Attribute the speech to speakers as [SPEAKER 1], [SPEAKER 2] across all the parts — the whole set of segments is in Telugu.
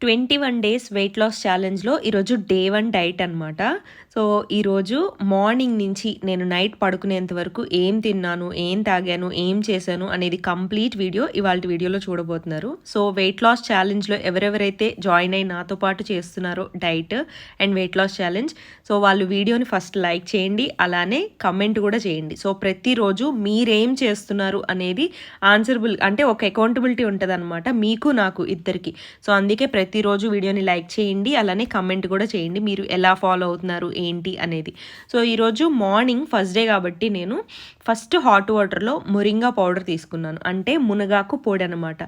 [SPEAKER 1] Twenty one days weight loss ఛాలెంజ్లో ఈరోజు డే వన్ డైట్ అనమాట సో ఈరోజు మార్నింగ్ నుంచి నేను నైట్ పడుకునేంత వరకు ఏం తిన్నాను ఏం తాగాను ఏం చేశాను అనేది కంప్లీట్ వీడియో ఇవాళ వీడియోలో చూడబోతున్నారు. సో వెయిట్ లాస్ ఛాలెంజ్లో ఎవరెవరైతే జాయిన్ అయి నాతో పాటు చేస్తున్నారో diet and weight loss challenge so వాళ్ళు వీడియోని ఫస్ట్ లైక్ చేయండి అలానే కమెంట్ కూడా చేయండి. సో ప్రతిరోజు మీరేం చేస్తున్నారు అనేది ఆన్సరబుల్ అంటే ఒక అకౌంటబిలిటీ ఉంటుంది అనమాట మీకు నాకు ఇద్దరికి. సో అందుకే ప్రతిరోజు వీడియోని లైక్ చేయండి అలానే కమెంట్ కూడా చేయండి మీరు ఎలా ఫాలో అవుతున్నారు ఏంటి అనేది. సో ఈరోజు మార్నింగ్ ఫస్ట్ డే కాబట్టి నేను ఫస్ట్ హాట్ వాటర్లో మురింగా పౌడర్ తీసుకున్నాను. అంటే మునగాకు పొడి అనమాట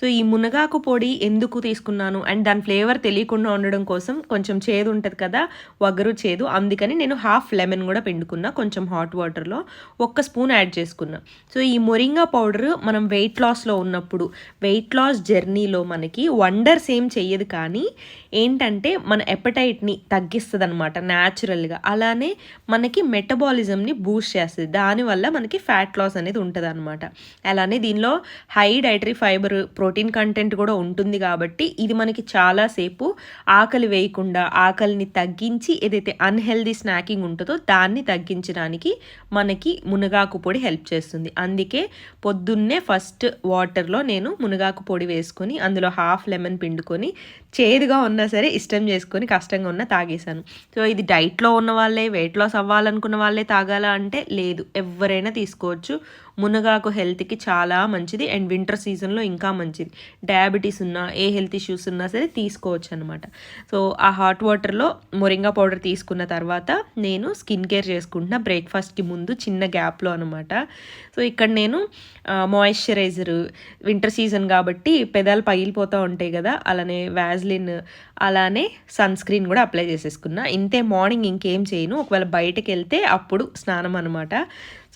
[SPEAKER 1] సో ఈ మునగాకు పొడి ఎందుకు తీసుకున్నాను అండ్ దాని ఫ్లేవర్ తెలియకుండా ఉండడం కోసం కొంచెం చేదు ఉంటుంది కదా వగరు చేదు. అందుకని నేను హాఫ్ లెమన్ కూడా పిండుకున్నా కొంచెం హాట్ వాటర్లో ఒక్క స్పూన్ యాడ్ చేసుకున్నా. సో ఈ మొరింగా పౌడర్ మనం వెయిట్ లాస్లో ఉన్నప్పుడు వెయిట్ లాస్ జర్నీలో మనకి వండర్స్ ఏం చెయ్యదు కానీ ఏంటంటే మన ఎపటైట్ని తగ్గిస్తుంది అనమాట న్యాచురల్గా అలానే మనకి మెటబాలిజంని బూస్ట్ చేస్తుంది. దానివల్ల మనకి ఫ్యాట్ లాస్ అనేది ఉంటుంది అనమాట అలానే దీనిలో high dietary fibre protein content కూడా ఉంటుంది కాబట్టి ఇది మనకి చాలాసేపు ఆకలి వేయకుండా ఆకలిని తగ్గించి ఏదైతే అన్హెల్దీ స్నాకింగ్ ఉంటుందో దాన్ని తగ్గించడానికి మనకి మునగాకు పొడి హెల్ప్ చేస్తుంది. అందుకే పొద్దున్నే ఫస్ట్ వాటర్లో నేను మునగాకు పొడి వేసుకొని అందులో హాఫ్ లెమన్ పిండుకొని చేదుగా ఉన్న సరే ఇష్టం చేసుకొని కష్టంగా ఉన్న తాగేశాను. సో ఇది డైట్లో ఉన్న వాళ్ళే వెయిట్ లాస్ అవ్వాలనుకున్న వాళ్ళే తాగాల అంటే లేదు. ఎవరైనా తీసుకోవచ్చు. మునగాకు హెల్త్కి చాలా మంచిది అండ్ వింటర్ సీజన్లో ఇంకా మంచిది. డయాబెటీస్ ఉన్నా ఏ హెల్త్ ఇష్యూస్ ఉన్నా సరే తీసుకోవచ్చు అనమాట సో ఆ హాట్ వాటర్లో మొరింగా పౌడర్ తీసుకున్న తర్వాత నేను స్కిన్ కేర్ చేసుకుంటున్నా బ్రేక్ఫాస్ట్కి ముందు చిన్న గ్యాప్లో అనమాట సో ఇక్కడ నేను మాయిశ్చరైజర్ వింటర్ సీజన్ కాబట్టి పెదాలు పగిలిపోతూ ఉంటాయి కదా అలానే వ్యాజ్లిన్ అలానే సన్ స్క్రీన్ కూడా అప్లై చేసేసుకున్నా. ఇంతే మార్నింగ్ ఇంకేం చేయను. ఒకవేళ బయటకు వెళ్తే అప్పుడు స్నానం అనమాట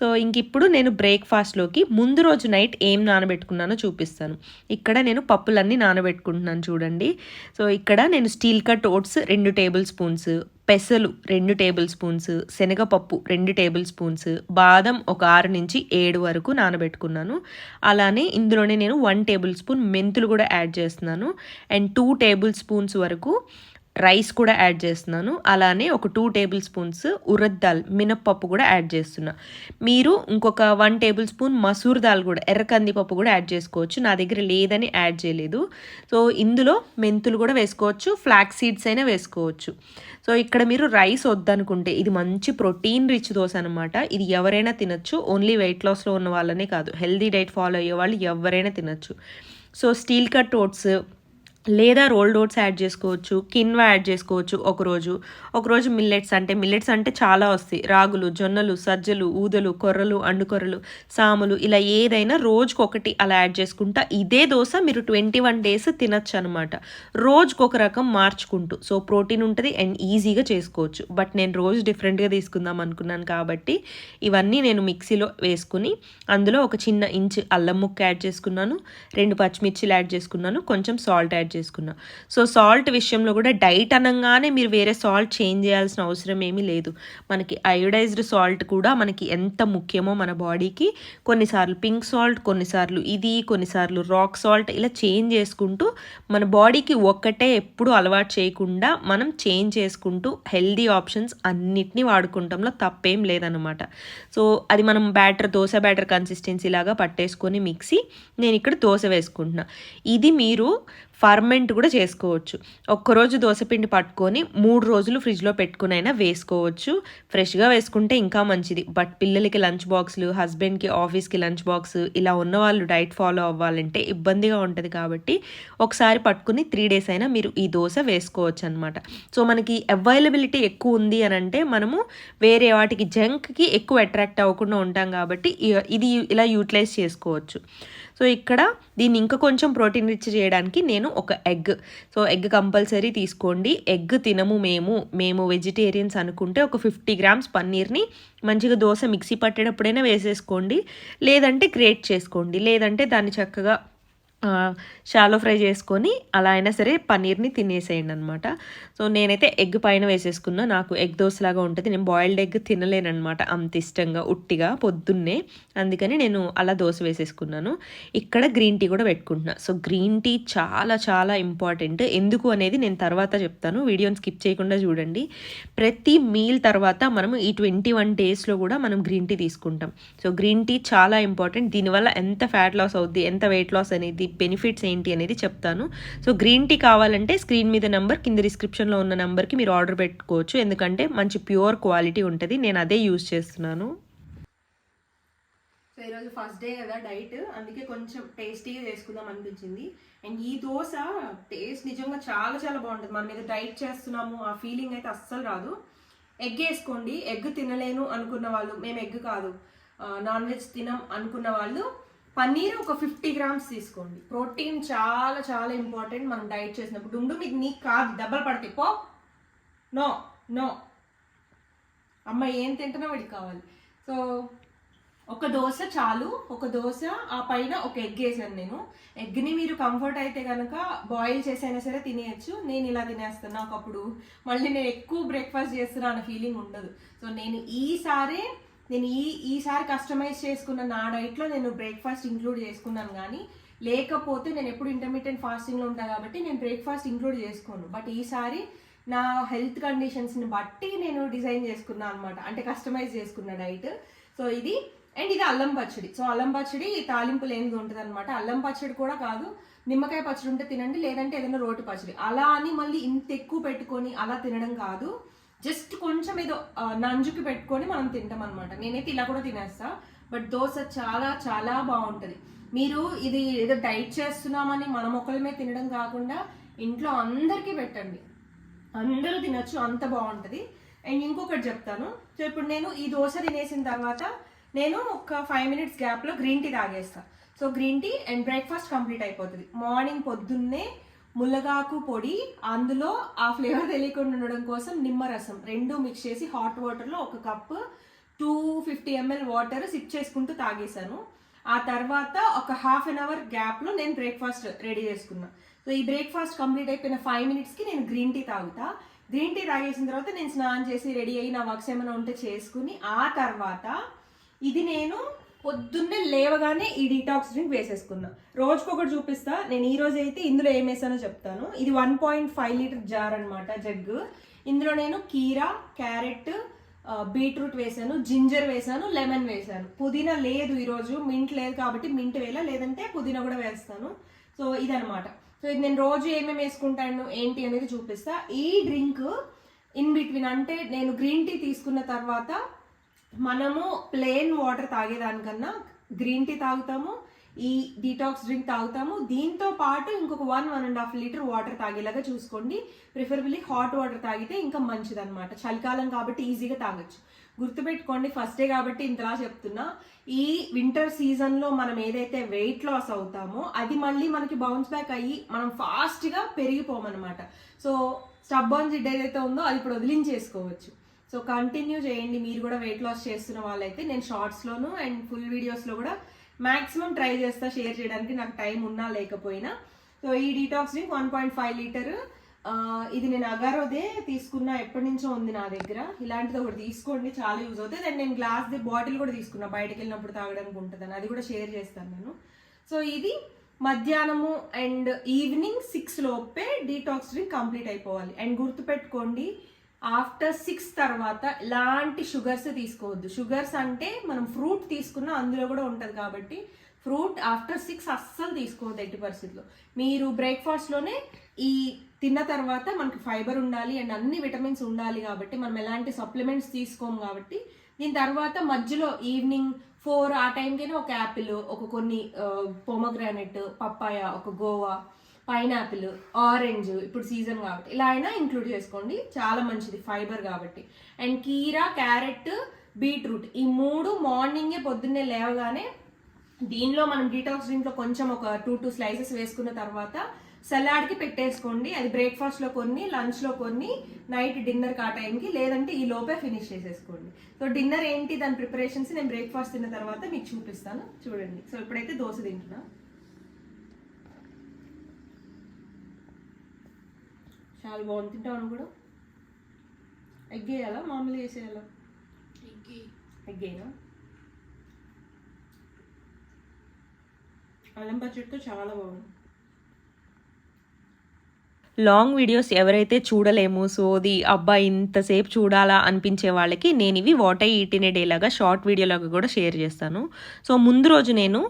[SPEAKER 1] సో ఇంక ఇప్పుడు నేను బ్రేక్ఫాస్ట్లోకి ముందు రోజు నైట్ ఏం నానబెట్టుకున్నానో చూపిస్తాను. ఇక్కడ నేను పప్పులన్నీ నానబెట్టుకుంటున్నాను చూడండి. సో ఇక్కడ నేను స్టీల్ కట్ ఓట్స్ రెండు టేబుల్ స్పూన్స్ పెసలు రెండు టేబుల్ స్పూన్స్ శనగపప్పు రెండు టేబుల్ స్పూన్స్ బాదం ఒక ఆరు నుంచి ఏడు వరకు నానబెట్టుకున్నాను. అలానే ఇందులోనే నేను వన్ టేబుల్ స్పూన్ మెంతులు కూడా యాడ్ చేస్తున్నాను. అండ్ టూ టేబుల్ స్పూన్స్ వరకు రైస్ కూడా యాడ్ చేస్తున్నాను. అలానే ఒక two table spoons urad dal మినప్పప్పు కూడా యాడ్ చేస్తున్నా. మీరు ఇంకొక one table spoon masoor dal కూడా ఎర్ర కందిపప్పు కూడా యాడ్ చేసుకోవచ్చు. నా దగ్గర లేదని యాడ్ చేయలేదు. సో ఇందులో మెంతులు కూడా వేసుకోవచ్చు. ఫ్లాక్ సీడ్స్ అయినా వేసుకోవచ్చు. సో ఇక్కడ మీరు రైస్ వద్దనుకుంటే ఇది మంచి ప్రోటీన్ రిచ్ దోశ అనమాట ఇది ఎవరైనా తినచ్చు. ఓన్లీ వెయిట్ లాస్లో ఉన్న వాళ్ళనే కాదు. హెల్దీ డైట్ ఫాలో అయ్యే వాళ్ళు ఎవరైనా తినచ్చు. సో స్టీల్ కట్ ఓట్స్ లేదా రోల్డ్ ఓట్స్ యాడ్ చేసుకోవచ్చు కిన్వా యాడ్ చేసుకోవచ్చు ఒకరోజు. ఒకరోజు మిల్లెట్స్ అంటే మిల్లెట్స్ అంటే చాలా వస్తాయి. రాగులు జొన్నలు సజ్జలు ఊదలు కొర్రలు అండుకొర్రలు సాములు ఇలా ఏదైనా రోజుకొకటి అలా యాడ్ చేసుకుంటా. ఇదే దోశ మీరు ట్వంటీ వన్ డేస్ తినచ్చు అనమాట రోజుకొక రకం మార్చుకుంటూ. సో ప్రోటీన్ ఉంటుంది అండ్ ఈజీగా చేసుకోవచ్చు. బట్ నేను రోజు డిఫరెంట్గా తీసుకుందాం అనుకున్నాను కాబట్టి ఇవన్నీ నేను మిక్సీలో వేసుకుని అందులో ఒక చిన్న ఇంచ్ అల్లం ముక్క యాడ్ చేసుకున్నాను. రెండు పచ్చిమిర్చిలు యాడ్ చేసుకున్నాను. కొంచెం సాల్ట్ యాడ్ యాడ్ చేసుకున్నా. సో సాల్ట్ విషయంలో కూడా డైట్ అనగానే మీరు వేరే సాల్ట్ చేంజ్ చేయాల్సిన అవసరం ఏమీ లేదు. మనకి అయోడైజ్డ్ సాల్ట్ కూడా మనకి ఎంత ముఖ్యమో మన బాడీకి. కొన్నిసార్లు పింక్ సాల్ట్ కొన్నిసార్లు ఇది కొన్నిసార్లు రాక్ సాల్ట్ ఇలా చేంజ్ చేసుకుంటూ మన బాడీకి ఒక్కటే ఎప్పుడూ అలవాటు చేయకుండా మనం చేంజ్ చేసుకుంటూ హెల్దీ ఆప్షన్స్ అన్నిటినీ వాడుకుంటాంలో తప్పేం లేదనమాట సో అది మనం బ్యాటర్ దోశ బ్యాటర్ కన్సిస్టెన్సీ లాగా పట్టేసుకొని మిక్సీ నేను ఇక్కడ దోశ వేసుకుంటున్నా. ఇది మీరు ఫర్మెంట్ కూడా చేసుకోవచ్చు. ఒక్కరోజు దోశపిండి పట్టుకొని మూడు రోజులు ఫ్రిడ్జ్లో పెట్టుకునైనా వేసుకోవచ్చు. ఫ్రెష్గా వేసుకుంటే ఇంకా మంచిది. బట్ పిల్లలకి లంచ్ బాక్స్లు హస్బెండ్కి ఆఫీస్కి లంచ్ బాక్స్ ఇలా ఉన్న వాళ్ళు డైట్ ఫాలో అవ్వాలంటే ఇబ్బందిగా ఉంటుంది కాబట్టి ఒకసారి పట్టుకుని త్రీ డేస్ అయినా మీరు ఈ దోశ వేసుకోవచ్చు అనమాట సో మనకి అవైలబిలిటీ ఎక్కువ ఉంది అని అంటే మనము వేరే వాటికి జంక్కి ఎక్కువ అట్రాక్ట్ అవ్వకుండా ఉంటాం కాబట్టి ఇది ఇలా యూటిలైజ్ చేసుకోవచ్చు. సో ఇక్కడ దీన్ని ఇంకా కొంచెం ప్రోటీన్ రిచ్ చేయడానికి నేను ఒక ఎగ్. సో ఎగ్ కంపల్సరీ తీసుకోండి. ఎగ్ తినము మేము. మేము వెజిటేరియన్స్ అనుకుంటే ఒక ఫిఫ్టీ గ్రామ్స్ పన్నీర్ని మంచిగా దోశ మిక్సీ పట్టేటప్పుడైనా వేసేసుకోండి. లేదంటే గ్రేట్ చేసుకోండి. లేదంటే దాన్ని చక్కగా
[SPEAKER 2] షాలో ఫ్రై చేసుకొని అలా అయినా సరే పన్నీర్ని తినేసేయండి అనమాట సో నేనైతే ఎగ్ పైన వేసేసుకున్నా. నాకు ఎగ్ దోశలాగా ఉంటుంది. నేను బాయిల్డ్ ఎగ్ తినలేనమాట అంత ఇష్టంగా ఉట్టిగా పొద్దున్నే. అందుకని నేను అలా దోశ వేసేసుకున్నాను. ఇక్కడ గ్రీన్ టీ కూడా పెట్టుకుంటున్నా. సో గ్రీన్ టీ చాలా చాలా ఇంపార్టెంట్ ఎందుకు అనేది నేను తర్వాత చెప్తాను. వీడియోని స్కిప్ చేయకుండా చూడండి. ప్రతి మీల్ తర్వాత మనం ఈ ట్వంటీ వన్ డేస్లో కూడా మనం గ్రీన్ టీ తీసుకుంటాం. సో గ్రీన్ టీ చాలా ఇంపార్టెంట్ దీనివల్ల ఎంత ఫ్యాట్ లాస్ అవుద్ది ఎంత వెయిట్ లాస్ అనేది బెనిఫిట్స్ ఏంటి అనేది చెప్తాను. సో గ్రీన్ టీ కావాలంటే స్క్రీన్ మీద నెంబర్ కింద డిస్క్రిప్షన్లో ఉన్న నెంబర్కి మీరు ఆర్డర్ పెట్టుకోవచ్చు. ఎందుకంటే మంచి ప్యూర్ క్వాలిటీ ఉంటుంది. నేను అదే యూజ్ చేస్తున్నాను. సో ఈరోజు ఫస్ట్ డే కదా డైట్ అందుకే కొంచెం టేస్టీగా చేసుకుందాం అనిపించింది. అండ్ ఈ దోశ టేస్ట్ నిజంగా చాలా చాలా బాగుంటుంది. మనం మీద డైట్ చేస్తున్నాము. ఆ ఫీలింగ్ అయితే అస్సలు రాదు. ఎగ్ వేసుకోండి. ఎగ్ తినలేను అనుకున్న వాళ్ళు మేము ఎగ్ కాదు. నాన్ వెజ్ తినం అనుకున్న వాళ్ళు పన్నీర్ ఒక ఫిఫ్టీ గ్రామ్స్ తీసుకోండి. ప్రోటీన్ చాలా చాలా ఇంపార్టెంట్ మనం డైట్ చేసినప్పుడు. ఉండు మీకు నీకు కాదు దెబ్బలు పడతాయి. పో. No no. అమ్మ ఏం తింటున్నా వీడికి కావాలి. సో ఒక దోశ చాలు. ఒక దోశ ఆ పైన ఒక ఎగ్ వేసాను నేను. ఎగ్ని మీరు కంఫర్ట్ అయితే కనుక బాయిల్ చేసైనా సరే తినేయచ్చు. నేను ఇలా తినేస్తాను నాకు అప్పుడు మళ్ళీ నేను ఎక్కువ బ్రేక్ఫాస్ట్ చేస్తున్నా అన్న ఫీలింగ్ ఉండదు. సో నేను ఈసారి నేను ఈ ఈసారి కస్టమైజ్ చేసుకున్న నా డైట్లో నేను బ్రేక్ఫాస్ట్ ఇంక్లూడ్ చేసుకున్నాను కానీ లేకపోతే నేను ఎప్పుడు ఇంటర్మీడియట్ ఫాస్టింగ్లో ఉంటాను కాబట్టి నేను బ్రేక్ఫాస్ట్ ఇంక్లూడ్ చేసుకోను. బట్ ఈసారి నా హెల్త్ కండిషన్స్ని బట్టి నేను డిజైన్ చేసుకున్నాను అనమాట అంటే కస్టమైజ్ చేసుకున్న డైట్ సో ఇది అండ్ ఇది అల్లం పచ్చడి. సో అల్లం పచ్చడి తాలింపు లేనిది ఉంటుంది అనమాట అల్లం పచ్చడి కూడా కాదు నిమ్మకాయ పచ్చడి ఉంటే తినండి లేదంటే ఏదైనా రోటి పచ్చడి. అలా అని మళ్ళీ ఇంత ఎక్కువ పెట్టుకొని అలా తినడం కాదు. జస్ట్ కొంచెం ఏదో నంజుకి పెట్టుకొని మనం తింటాం అనమాట నేనైతే ఇలా కూడా తినేస్తా. బట్ దోశ చాలా చాలా బాగుంటుంది. మీరు ఇది ఏదో డైట్ చేస్తున్నామని మనం ఒకరిమే తినడం కాకుండా ఇంట్లో అందరికీ పెట్టండి. అందరూ తినచ్చు అంత బాగుంటుంది. అండ్ ఇంకొకటి చెప్తాను. సో ఇప్పుడు నేను ఈ దోశ తినేసిన తర్వాత నేను ఒక ఫైవ్ మినిట్స్ గ్యాప్లో green tea తాగేస్తాను so green tea and breakfast complete అయిపోతుంది. మార్నింగ్ పొద్దున్నే ములగాకు పొడి అందులో ఆ ఫ్లేవర్ తెలియకుండా ఉండడం కోసం నిమ్మరసం. రెండు మిక్స్ చేసి హాట్ వాటర్లో ఒక cup two fifty ML water sip చేసుకుంటూ తాగేశాను. ఆ తర్వాత ఒక హాఫ్ అన్ అవర్ గ్యాప్లో నేను బ్రేక్ఫాస్ట్ రెడీ చేసుకున్నా. సో ఈ బ్రేక్ఫాస్ట్ కంప్లీట్ అయిపోయిన ఫైవ్ మినిట్స్కి నేను గ్రీన్ టీ తాగుతా. గ్రీన్ టీ తాగేసిన తర్వాత నేను స్నానం చేసి రెడీ అయ్యి నా వర్క్స్ ఏమైనా ఉంటే చేసుకుని ఆ తర్వాత ఇది నేను పొద్దున్నే లేవగానే ఈ డీటాక్స్ డ్రింక్ వేసేసుకున్నా రోజుకొకటి చూపిస్తా. నేను ఈ రోజు అయితే ఇందులో ఏం వేసానో చెప్తాను. ఇది one point five litre jar అనమాట జగ్ ఇందులో నేను కీరా క్యారెట్ బీట్రూట్ వేసాను జింజర్ వేసాను లెమన్ వేసాను. పుదీనా లేదు ఈరోజు మింట్ లేదు కాబట్టి మింట్ వేలా లేదంటే పుదీనా కూడా వేస్తాను. సో ఇదనమాట సో ఇది నేను రోజు ఏమేమి వేసుకుంటాను ఏంటి అనేది చూపిస్తా. ఈ డ్రింక్ ఇన్ బిట్వీన్ అంటే నేను గ్రీన్ టీ తీసుకున్న తర్వాత మనము ప్లెయిన్ వాటర్ తాగేదానికన్నా గ్రీన్ టీ తాగుతాము ఈ డీటాక్స్ డ్రింక్ తాగుతాము. దీంతో పాటు ఇంకొక one one and half litre water తాగేలాగా చూసుకోండి. ప్రిఫరబుల్లీ హాట్ వాటర్ తాగితే ఇంకా మంచిది అనమాట చలికాలం కాబట్టి ఈజీగా తాగొచ్చు. గుర్తుపెట్టుకోండి ఫస్ట్ డే కాబట్టి ఇంతలా చెప్తున్నా. ఈ వింటర్ సీజన్లో మనం ఏదైతే వెయిట్ లాస్ అవుతామో అది మళ్ళీ మనకి బౌన్స్ బ్యాక్ అయ్యి మనం ఫాస్ట్గా పెరిగిపోమన్నమాట. సో స్టబ్ ఆన్ జిడ్ ఏదైతే ఉందో అది ఇప్పుడు వదిలించేసుకోవచ్చు. సో కంటిన్యూ చేయండి. మీరు కూడా వెయిట్ లాస్ చేస్తున్న వాళ్ళైతే నేను షార్ట్స్లోను అండ్ ఫుల్ వీడియోస్లో కూడా మ్యాక్సిమం ట్రై చేస్తా షేర్ చేయడానికి నాకు టైం ఉన్నా లేకపోయినా. సో ఈ detox drink one point five litre ఇది నేను అగారోదే తీసుకున్నా ఎప్పటి నుంచో ఉంది నా దగ్గర. ఇలాంటిది ఒకటి తీసుకోండి చాలా యూజ్ అవుతుంది అండ్ నేను గ్లాస్ది బాటిల్ కూడా తీసుకున్నా బయటకు వెళ్ళినప్పుడు తాగడానికి ఉంటుందని. అది కూడా షేర్ చేస్తాను నేను. సో ఇది మధ్యాహ్నము అండ్ ఈవినింగ్ సిక్స్ లోపే డీటాక్స్ డ్రింక్ కంప్లీట్ అయిపోవాలి. అండ్ గుర్తుపెట్టుకోండి ఆఫ్టర్ సిక్స్ తర్వాత ఎలాంటి షుగర్స్ తీసుకోవద్దు. షుగర్స్ అంటే మనం ఫ్రూట్ తీసుకున్న అందులో కూడా ఉంటుంది కాబట్టి ఫ్రూట్ ఆఫ్టర్ సిక్స్ అస్సలు తీసుకోవద్దు ఎట్టి పరిస్థితుల్లో. మీరు బ్రేక్ఫాస్ట్లోనే ఈ తిన్న తర్వాత మనకి ఫైబర్ ఉండాలి అండ్ అన్ని విటమిన్స్ ఉండాలి కాబట్టి మనం ఎలాంటి సప్లిమెంట్స్ తీసుకోము కాబట్టి దీని తర్వాత మధ్యలో ఈవినింగ్ ఫోర్ ఆ టైంకైనా ఒక యాపిల్ ఒక కొన్ని పొమగ్రానెట్ పప్పాయ ఒక గోవా పైనాపిల్ ఆరెంజ్ ఇప్పుడు సీజన్ కాబట్టి. ఇలా అయినా ఇంక్లూడ్ చేసుకోండి. చాలా మంచిది ఫైబర్ కాబట్టి. అండ్ కీరా క్యారెట్ బీట్రూట్ ఈ మూడు మార్నింగే పొద్దున్నే లేవగానే దీనిలో మనం డీటాక్స్ దీంట్లో కొంచెం ఒక టూ టూ స్లైసెస్ వేసుకున్న తర్వాత సలాడ్కి పెట్టేసుకోండి. అది బ్రేక్ఫాస్ట్లో కొన్ని లంచ్లో కొన్ని నైట్ డిన్నర్ ఆ టైంకి లేదంటే ఈ లోపే ఫినిష్ చేసేసుకోండి. సో డిన్నర్ ఏంటి? దాని ప్రిపరేషన్స్ నేను బ్రేక్ఫాస్ట్ తిన్న తర్వాత మీకు చూపిస్తాను. చూడండి. సో ఇప్పుడైతే దోశ తింటున్నాను చాలా బాగుంది. తింటాను కూడా? ఎగ్ వేయాలా? మామూలుగా వేసేయాలా? ఎగ్ వేయనా? అల్లం పచ్చడితో చాలా బాగుంది. లాంగ్ వీడియోస్ ఎవరైతే చూడలేము సోది అబ్బా ఇంతసేపు చూడాలా అనిపించే వాళ్ళకి నేను ఇవి what I eat in day లాగా షార్ట్ వీడియోలాగా కూడా షేర్ చేస్తాను. సో ముందు రోజు నేను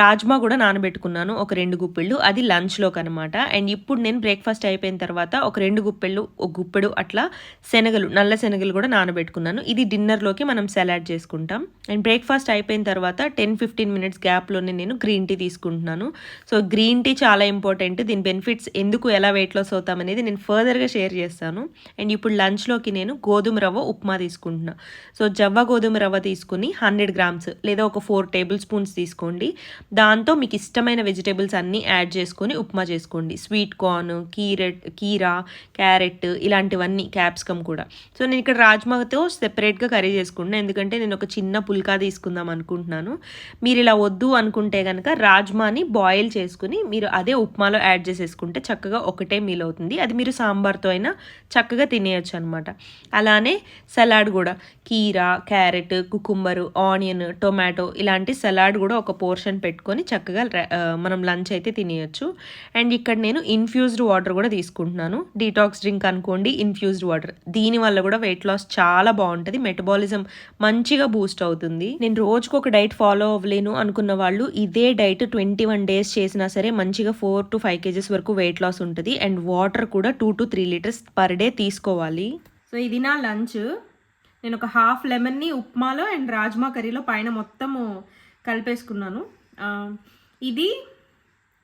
[SPEAKER 2] రాజ్మా కూడా నానబెట్టుకున్నాను ఒక రెండు గుప్పెళ్ళు. అది లంచ్లోకి అనమాట అండ్ ఇప్పుడు నేను బ్రేక్ఫాస్ట్ అయిపోయిన తర్వాత ఒక రెండు గుప్పెళ్ళు ఒక గుప్పెడు అట్లా శనగలు నల్ల శనగలు కూడా నానబెట్టుకున్నాను. ఇది డిన్నర్లోకి మనం సలాడ్ చేసుకుంటాం. అండ్ బ్రేక్ఫాస్ట్ అయిపోయిన తర్వాత టెన్ ఫిఫ్టీన్ మినిట్స్ గ్యాప్లోనే నేను గ్రీన్ టీ తీసుకుంటున్నాను. సో గ్రీన్ టీ చాలా ఇంపార్టెంట్. దీని బెనిఫిట్స్ ఎందుకు ఎలా వెయిట్ లాస్ అవుతాం అనేది నేను ఫర్దర్గా షేర్ చేస్తాను. అండ్ ఇప్పుడు లంచ్లోకి నేను గోధుమ రవ్వ ఉప్మా తీసుకుంటున్నా. సో జవ్వ గోధుమ రవ్వ తీసుకుని హండ్రెడ్ గ్రామ్స్ లేదా ఒక ఫోర్ టేబుల్ స్పూన్స్ తీసుకోండి. దాంతో మీకు ఇష్టమైన వెజిటేబుల్స్ అన్నీ యాడ్ చేసుకొని ఉప్మా చేసుకోండి. స్వీట్ కార్న్ కీరెట్ కీరా క్యారెట్ ఇలాంటివన్నీ క్యాప్సికమ్ కూడా. సో నేను ఇక్కడ రాజ్మాతో సెపరేట్గా కర్రీ చేసుకుంటున్నాను ఎందుకంటే నేను ఒక చిన్న పుల్కా తీసుకుందాం అనుకుంటున్నాను. మీరు ఇలా వద్దు అనుకుంటే కనుక రాజ్మాని బాయిల్ చేసుకుని మీరు అదే ఉప్మాలో యాడ్ చేసేసుకుంటే చక్కగా ఒకటే మీల్ అవుతుంది. అది మీరు సాంబార్తో అయినా చక్కగా తినేయచ్చు అనమాట అలానే సలాడ్ కూడా. కీరా క్యారెట్ కుకుంబరు ఆనియన్ టొమాటో ఇలాంటి సలాడ్ కూడా ఒక పోర్షన్ పెట్టుకొని చక్కగా మనం లంచ్ అయితే తినేయచ్చు. అండ్ ఇక్కడ నేను ఇన్ఫ్యూజ్డ్ వాటర్ కూడా తీసుకుంటున్నాను. డీటాక్స్ డ్రింక్ అనుకోండి ఇన్ఫ్యూజ్డ్ వాటర్. దీనివల్ల కూడా వెయిట్ లాస్ చాలా బాగుంటుంది. మెటబాలిజం మంచిగా బూస్ట్ అవుతుంది. నేను రోజుకు ఒక డైట్ ఫాలో అవ్వలేను అనుకున్న వాళ్ళు ఇదే డైట్ ట్వంటీ వన్ డేస్ చేసినా సరే మంచిగా ఫోర్ టు ఫైవ్ కేజెస్ వరకు వెయిట్ లాస్ ఉంటుంది. అండ్ వాటర్ కూడా two to three litres per day తీసుకోవాలి. సో ఇది నా లంచ్. నేను ఒక హాఫ్ లెమన్ని ఉప్మాలో అండ్ రాజ్మా కర్రీలో పైన మొత్తము కలిపేసుకున్నాను. ఇది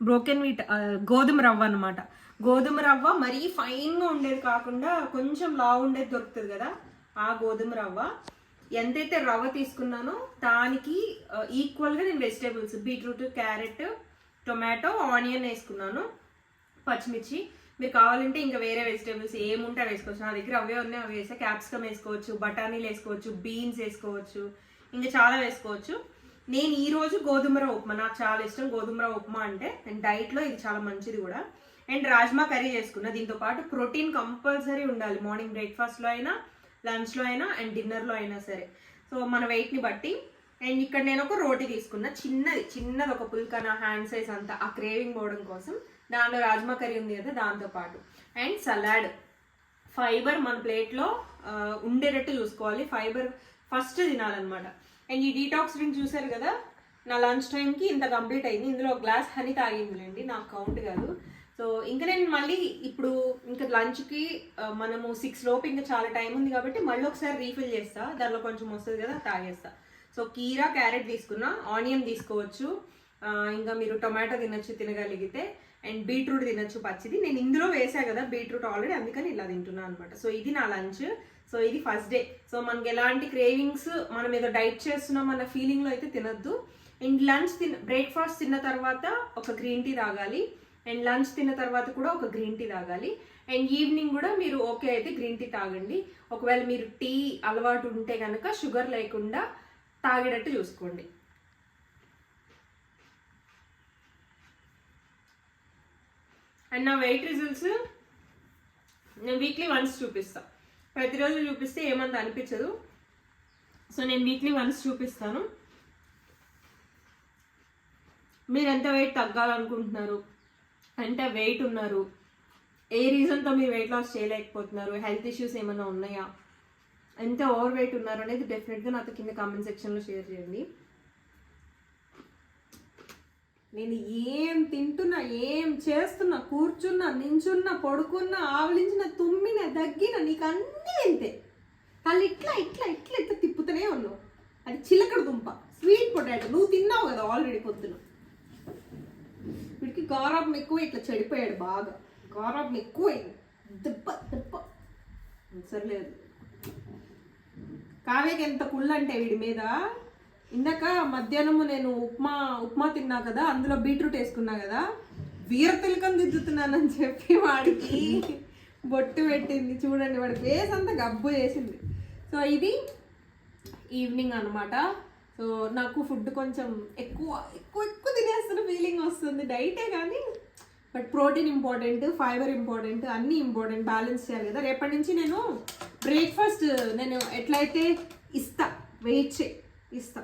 [SPEAKER 2] బ్రోకెన్ వీట్ గోధుమ రవ్వ అనమాట గోధుమ రవ్వ మరీ ఫైన్గా ఉండేది కాకుండా కొంచెం లావు ఉండేది దొరుకుతుంది కదా ఆ గోధుమ రవ్వ. ఎంతైతే రవ్వ తీసుకున్నానో దానికి ఈక్వల్గా నేను vegetables beetroot carrot tomato onion వేసుకున్నాను పచ్చిమిర్చి. మీరు కావాలంటే ఇంకా వేరే వెజిటేబుల్స్ ఏముంటే వేసుకోవచ్చు. నా దగ్గర అవే ఉన్నాయి. అవి వేస్తే క్యాప్సికమ్ వేసుకోవచ్చు బఠానీలు వేసుకోవచ్చు బీన్స్ వేసుకోవచ్చు ఇంకా చాలా వేసుకోవచ్చు. నేను ఈ రోజు గోధుమ రవ్వ ఉప్మా నాకు చాలా ఇష్టం గోధుమ రవ్వ ఉప్మా అంటే అండ్ డైట్లో ఇది చాలా మంచిది కూడా. అండ్ రాజ్మా కర్రీ చేసుకున్నా. దీంతో పాటు ప్రోటీన్ కంపల్సరీ ఉండాలి. మార్నింగ్ బ్రేక్ఫాస్ట్లో అయినా లంచ్లో అయినా అండ్ డిన్నర్లో అయినా సరే. సో మన వెయిట్ని బట్టి. అండ్ ఇక్కడ నేను ఒక రోటీ తీసుకున్నా. చిన్నది చిన్నది ఒక పుల్కా నా హ్యాండ్ సైజ్ అంతా ఆ క్రేవింగ్ పోవడం కోసం. దానిలో రాజ్మా కర్రీ ఉంది కదా దాంతోపాటు అండ్ సలాడ్. ఫైబర్ మన ప్లేట్లో ఉండేటట్టు చూసుకోవాలి. ఫైబర్ ఫస్ట్ తినాలన్నమాట. అండ్ ఈ డీటాక్స్ డ్రింక్ చూసారు కదా? నా లంచ్ టైంకి ఇంత కంప్లీట్ అయింది. ఇందులో ఒక గ్లాస్ హనీ తాగిందిలేండి. నాకు కౌంట్ కాదు. సో ఇంకా నేను మళ్ళీ ఇప్పుడు ఇంకా లంచ్కి మనము సిక్స్ లోపు ఇంకా చాలా టైం ఉంది కాబట్టి మళ్ళీ ఒకసారి రీఫిల్ చేస్తా. దానిలో కొంచెం వస్తుంది కదా తాగేస్తా. సో కీరా క్యారెట్ తీసుకున్నా ఆనియన్ తీసుకోవచ్చు. ఇంకా మీరు టొమాటో తినొచ్చు తినగలిగితే. అండ్ బీట్రూట్ తినొచ్చు పచ్చిది. నేను ఇందులో వేసా కదా బీట్రూట్ ఆల్రెడీ అందుకని ఇలా తింటున్నాను అనమాట సో ఇది నా లంచ్. సో ఇది ఫస్ట్ డే. సో మనకి ఎలాంటి క్రేవింగ్స్ మనం ఏదో డైట్ చేస్తున్నాం అన్న ఫీలింగ్లో అయితే తినద్దు. అండ్ లంచ్ తిన్న బ్రేక్ఫాస్ట్ తిన్న తర్వాత ఒక గ్రీన్ టీ తాగాలి. అండ్ లంచ్ తిన్న తర్వాత కూడా ఒక గ్రీన్ టీ తాగాలి. అండ్ ఈవినింగ్ కూడా మీరు ఓకే అయితే గ్రీన్ టీ తాగండి. ఒకవేళ మీరు టీ అలవాటు ఉంటే కనుక షుగర్ లేకుండా తాగేటట్టు చూసుకోండి. అండ్ నా వెయిట్ రిజల్ట్స్ నేను వీక్లీ వన్స్ చూపిస్తా. ప్రతిరోజు చూపిస్తే ఏమంత అనిపించదు. సో నేను వీక్లీ వన్స్ చూపిస్తాను. మీరు ఎంత వెయిట్ తగ్గాలనుకుంటున్నారు? ఎంత వెయిట్ ఉన్నారు? ఏ రీజన్తో మీరు వెయిట్ లాస్ చేయలేకపోతున్నారు? హెల్త్ ఇష్యూస్ ఏమైనా ఉన్నాయా? ఎంత ఓవర్ వెయిట్ ఉన్నారు అనేది డెఫినెట్గా నాతో కింద కామెంట్ సెక్షన్లో షేర్ చేయండి. నేను ఏం తింటున్నా ఏం చేస్తున్నా కూర్చున్నా నించున్నా పడుకున్నా ఆవలించిన తుమ్మిన దగ్గిన నీకు అన్నీ అంతే వాళ్ళు ఇట్లా ఇట్లా ఇట్లా ఇట్లా తిప్పుతూనే ఉన్నావు. అది చిలకడ దుంప స్వీట్ పొటాటో. నువ్వు తిన్నావు కదా ఆల్రెడీ పొద్దున. వీడికి గారాబం ఎక్కువ ఇట్లా చెడిపోయాడు బాగా. గారాబం ఎక్కువ దెబ్బ దెబ్బ. సర్లేదు. కావ్యకి ఎంత కుళ్ళంటే వీడి మీద? ఇందాక మధ్యాహ్నము నేను ఉప్మా ఉప్మా తిన్నా కదా అందులో బీట్రూట్ వేసుకున్నా కదా వీర తిలకం దిద్దుతున్నానని చెప్పి వాడికి బొట్టు పెట్టింది. చూడండి వాడి ఫేస్ అంతా గబ్బు చేసింది సో ఇది ఈవినింగ్ అనమాట సో నాకు ఫుడ్ కొంచెం ఎక్కువ ఎక్కువ ఎక్కువ తినేస్తున్న ఫీలింగ్ వస్తుంది. డైటే కానీ but protein important fibre important అన్నీ ఇంపార్టెంట్ బ్యాలెన్స్ చేయాలి కదా. రేపటి నుంచి నేను బ్రేక్ఫాస్ట్ నేను ఎట్లయితే ఇస్తా వెయిట్ చే ఇస్తా.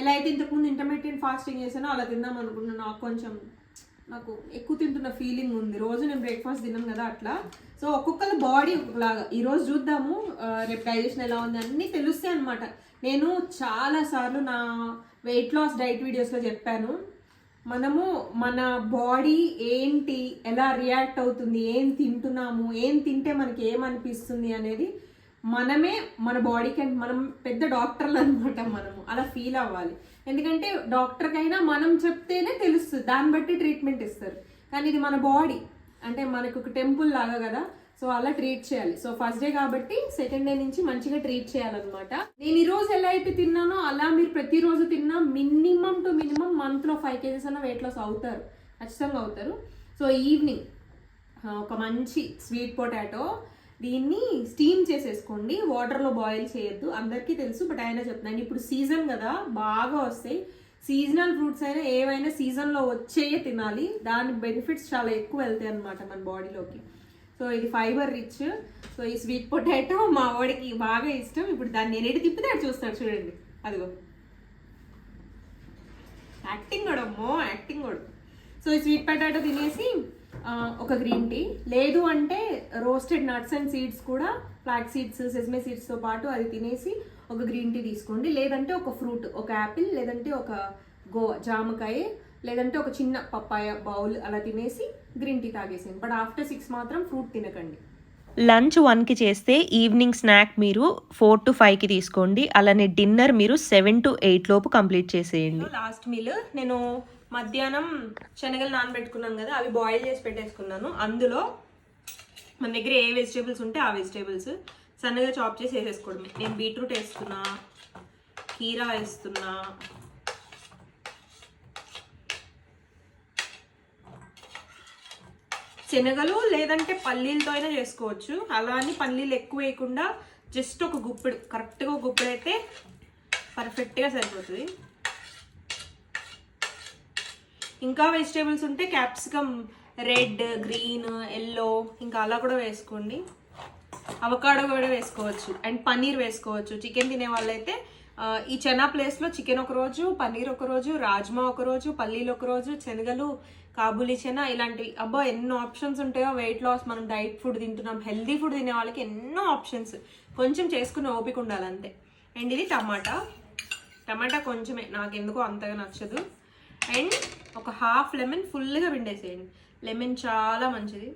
[SPEAKER 2] ఎలా అయితే ఇంతకుముందు ఇంటర్మీడియట్ ఫాస్టింగ్ చేసానో అలా తిందాం అనుకున్నాను నాకు కొంచెం నాకు ఎక్కువ తింటున్న ఫీలింగ్ ఉంది. రోజు నేను బ్రేక్ఫాస్ట్ తిన్నాం కదా అట్లా. సో ఒక్కొక్కరి బాడీ ఒకలాగా. ఈరోజు చూద్దాము. రేపు డైజెషన్ ఎలా ఉంది అన్నీ తెలుస్తాయి అనమాట నేను చాలాసార్లు నా వెయిట్ లాస్ డైట్ వీడియోస్లో చెప్పాను. మనము మన బాడీ ఏంటి ఎలా రియాక్ట్ అవుతుంది ఏం తింటున్నాము ఏం తింటే మనకి ఏమనిపిస్తుంది అనేది మనమే మన బాడీకి మనం పెద్ద డాక్టర్లు అనమాట మనము. అలా ఫీల్ అవ్వాలి. ఎందుకంటే డాక్టర్కైనా మనం చెప్తేనే తెలుస్తుంది. దాన్ని బట్టి ట్రీట్మెంట్ ఇస్తారు. కానీ ఇది మన బాడీ అంటే మనకు ఒక టెంపుల్ లాగా కదా. సో అలా ట్రీట్ చేయాలి. సో ఫస్ట్ డే కాబట్టి సెకండ్ డే నుంచి మంచిగా ట్రీట్ చేయాలన్నమాట. నేను ఈ రోజు ఎలా అయితే తిన్నానో అలా మీరు ప్రతిరోజు తిన్నా మినిమం టు మినిమం మంత్లో ఫైవ్ కేజెస్ అన్న వెయిట్ లాస్ అవుతారు. ఖచ్చితంగా అవుతారు. సో ఈవినింగ్ ఒక మంచి స్వీట్ పొటాటో దీన్ని స్టీమ్ చేసేసుకోండి. వాటర్లో బాయిల్ చేయొద్దు. అందరికీ తెలుసు బట్ అయినా చెప్తున్నాను ఇప్పుడు సీజన్ కదా బాగా వస్తాయి. సీజనల్ ఫ్రూట్స్ అయినా ఏవైనా సీజన్లో వచ్చేయే తినాలి. దాని బెనిఫిట్స్ చాలా ఎక్కువ వెళ్తాయి అనమాట మన బాడీలోకి. సో ఇది ఫైబర్ రిచ్. సో ఈ స్వీట్ పొటాటో మా వాడికి బాగా ఇష్టం. ఇప్పుడు దాన్ని నేనేటి తిప్పితే అటు చూస్తాడు చూడండి. అదిగో. యాక్టింగ్ కూడా అమ్మో యాక్టింగ్ కూడా సో ఈ స్వీట్ పొటాటో తినేసి ఒక గ్రీన్ టీ. లేదు అంటే రోస్టెడ్ నట్స్ అండ్ సీడ్స్ కూడా ఫ్లాక్ సీడ్స్ సెస్మే సీడ్స్తో పాటు అది తినేసి ఒక గ్రీన్ టీ తీసుకోండి. లేదంటే ఒక ఫ్రూట్ ఒక యాపిల్ లేదంటే ఒక గో జామకాయ లేదంటే ఒక చిన్న పప్పాయ బౌల్ అలా తినేసి గ్రీన్ టీ తాగేసేయండి. బట్ ఆఫ్టర్ సిక్స్ మాత్రం ఫ్రూట్ తినకండి.
[SPEAKER 1] లంచ్ వన్కి చేస్తే ఈవినింగ్ స్నాక్ మీరు ఫోర్ టు ఫైవ్కి తీసుకోండి. అలానే డిన్నర్ మీరు సెవెన్ టు ఎయిట్ లోపు కంప్లీట్ చేసేయండి.
[SPEAKER 2] లాస్ట్ మీల్ నేను మధ్యాహ్నం శనగలు నానబెట్టుకున్నాను కదా అవి బాయిల్ చేసి పెట్టేసుకున్నాను. అందులో మన దగ్గర ఏ వెజిటేబుల్స్ ఉంటే ఆ వెజిటేబుల్స్ సన్నగా చాప్ చేసి వేసేసుకోవడమే. నేను బీట్రూట్ వేస్తున్నా కీరా వేస్తున్నా శనగలు లేదంటే పల్లీలతో అయినా చేసుకోవచ్చు. అలా అని పల్లీలు ఎక్కువ వేయకుండా జస్ట్ ఒక గుప్పెడు కరెక్ట్గా ఒక గుప్పెడు అయితే పర్ఫెక్ట్గా సరిపోతుంది. ఇంకా వెజిటేబుల్స్ ఉంటే క్యాప్సికమ్ రెడ్ గ్రీన్ ఎల్లో ఇంకా అలా కూడా వేసుకోండి. అవకాడో కూడా వేసుకోవచ్చు అండ్ పన్నీర్ వేసుకోవచ్చు. చికెన్ తినే వాళ్ళైతే ఈ చెనా ప్లేస్లో చికెన్ ఒక రోజు పన్నీర్ ఒక రోజు రాజ్మా ఒకరోజు పల్లీలు ఒక రోజు శనగలు కాబూలీ చెనా ఇలాంటివి అబ్బా ఎన్నో ఆప్షన్స్ ఉంటాయో వెయిట్ లాస్ మనం డైట్ ఫుడ్ తింటున్నాం హెల్దీ ఫుడ్ తినే వాళ్ళకి ఎన్నో ఆప్షన్స్ కొంచెం చేసుకునే ఓపిక ఉండాలంతే. అండ్ ఇది టమాటా. టమాటా కొంచెమే నాకు ఎందుకో అంతగా నచ్చదు. అండ్ ఒక హాఫ్ లెమన్ ఫుల్గా పిండేసేయండి. లెమన్ చాలా మంచిది.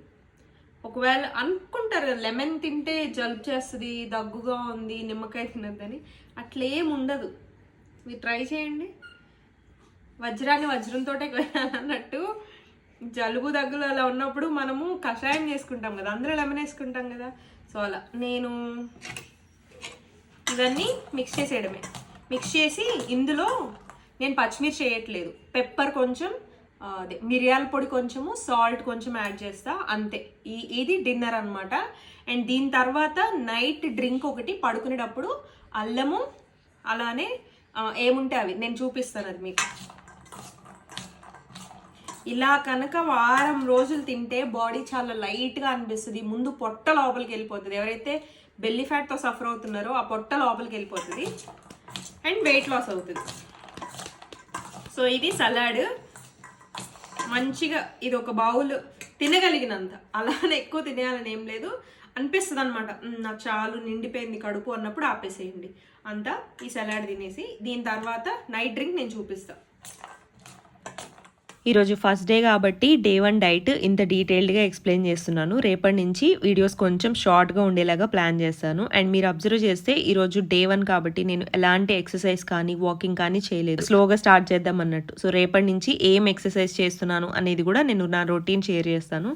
[SPEAKER 2] ఒకవేళ అనుకుంటారు కదా లెమన్ తింటే జలుబు చేస్తుంది దగ్గుగా ఉంది నిమ్మకాయ తినద్దని అట్లేం ఉండదు. మీరు ట్రై చేయండి. వజ్రాన్ని వజ్రంతో అన్నట్టు జలుబు దగ్గులు అలా ఉన్నప్పుడు మనము కషాయం చేసుకుంటాం కదా అందరూ లెమన్ వేసుకుంటాం కదా. సో అలా నేను ఇవన్నీ మిక్స్ చేసేయడమే. మిక్స్ చేసి ఇందులో నేను పచ్చిమిర్చి వేయట్లేదు పెప్పర్ కొంచెం అదే మిరియాల పొడి కొంచెము సాల్ట్ కొంచెం యాడ్ చేస్తా అంతే. ఈ ఇది డిన్నర్ అన్నమాట. అండ్ దీని తర్వాత నైట్ డ్రింక్ ఒకటి పడుకునేటప్పుడు అల్లము అలానే ఏముంటే అవి? నేను చూపిస్తాను అది మీకు. ఇలా కనుక వారం రోజులు తింటే బాడీ చాలా లైట్గా అనిపిస్తుంది. ముందు పొట్ట లోపలికి వెళ్ళిపోతుంది. ఎవరైతే బెల్లి ఫ్యాట్తో సఫర్ అవుతున్నారో ఆ పొట్ట లోపలికి వెళ్ళిపోతుంది. అండ్ వెయిట్ లాస్ అవుతుంది. సో ఇది సలాడ్. మంచిగా ఇది ఒక బౌల్ తినగలిగినంత. అలానే ఎక్కువ తినేయాలని ఏం లేదు. అనిపిస్తుంది అనమాట నాకు చాలు నిండిపోయింది కడుపు అన్నప్పుడు ఆపేసేయండి. అంతా ఈ సలాడ్ తినేసి దీని తర్వాత నైట్ డ్రింక్ నేను చూపిస్తాను
[SPEAKER 1] ఈరోజు ఫస్ట్ డే కాబట్టి డే వన్ డైట్ ఇంత డీటెయిల్డ్గా ఎక్స్ప్లెయిన్ చేస్తున్నాను. రేపటి నుంచి వీడియోస్ కొంచెం షార్ట్గా ఉండేలాగా ప్లాన్ చేస్తాను. అండ్ మీరు అబ్జర్వ్ చేస్తే ఈరోజు డే వన్ కాబట్టి నేను ఎలాంటి ఎక్సర్సైజ్ కానీ వాకింగ్ కానీ చేయలేదు. స్లోగా స్టార్ట్ చేద్దాం అన్నట్టు. సో రేపటి నుంచి ఏం ఎక్సర్సైజ్ చేస్తున్నాను అనేది కూడా నేను నా రొటీన్ షేర్ చేస్తాను.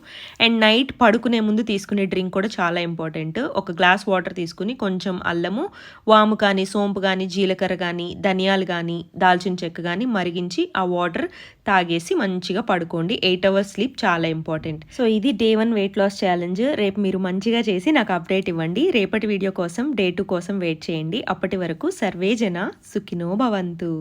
[SPEAKER 1] అండ్ నైట్ పడుకునే ముందు తీసుకునే డ్రింక్ కూడా చాలా ఇంపార్టెంట్ ఒక గ్లాస్ వాటర్ తీసుకుని కొంచెం అల్లము వాము కానీ సోంపు కానీ జీలకర్ర కానీ ధనియాలు కానీ దాల్చిన చెక్క కానీ మరిగించి ఆ వాటర్ తాగేసి మంచిగా పడుకోండి. ఎయిట్ అవర్స్ స్లీప్ చాలా ఇంపార్టెంట్ సో ఇది day one weight loss challenge రేపు మీరు మంచిగా చేసి నాకు అప్డేట్ ఇవ్వండి. రేపటి వీడియో కోసం డే టూ కోసం వెయిట్ చేయండి. అప్పటి వరకు సర్వేజన సుఖినో భవంతు.